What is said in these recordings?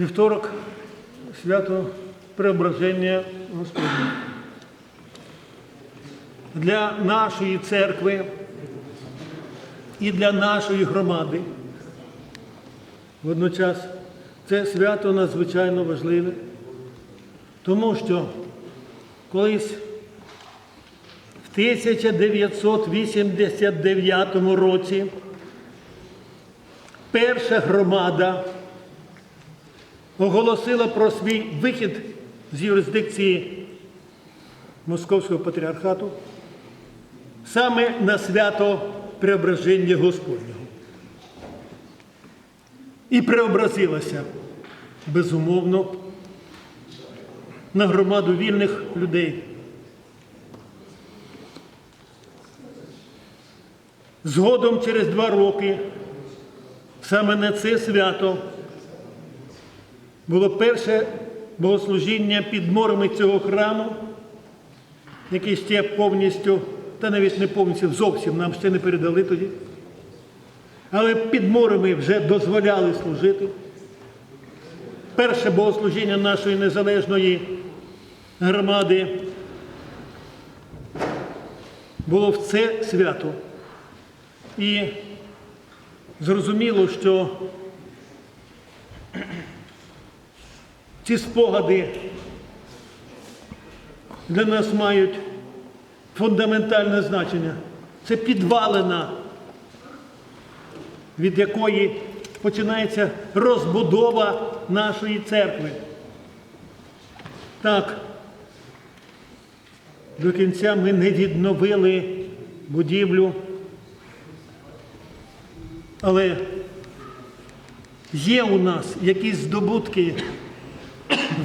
Вівторок свято Преображення Господня. Для нашої церкви і для нашої громади водночас це свято надзвичайно важливе, тому що колись в 1989 році перша громада оголосила про свій вихід з юрисдикції Московського патріархату саме на свято Преображення Господнього. І преобразилася, безумовно, на громаду вільних людей. Згодом через два роки саме на це свято було перше богослужіння під морами цього храму, який ще повністю, та навіть не повністю, зовсім нам ще не передали тоді. Але під морами вже дозволяли служити. Перше богослужіння нашої незалежної громади було в це свято. І зрозуміло, що ці спогади для нас мають фундаментальне значення. Це підвалина, від якої починається розбудова нашої церкви. Так, до кінця ми не відновили будівлю, але є у нас якісь здобутки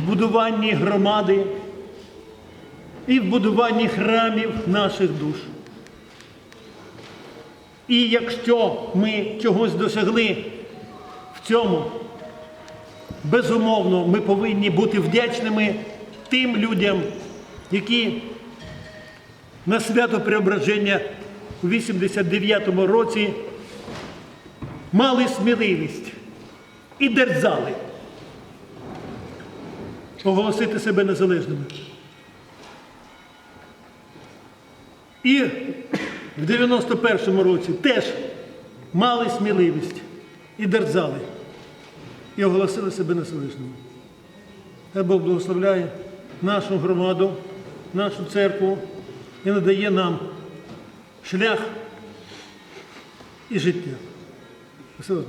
будуванні громади і в будуванні храмів наших душ. І якщо ми чогось досягли в цьому, безумовно, ми повинні бути вдячними тим людям, які на свято Преображення у 89-му році мали сміливість і дерзали оголосити себе незалежними. І в 91-му році теж мали сміливість і дерзали, і оголосили себе незалежними. Бог благословляє нашу громаду, нашу церкву і надає нам шлях і життя. Все Боже.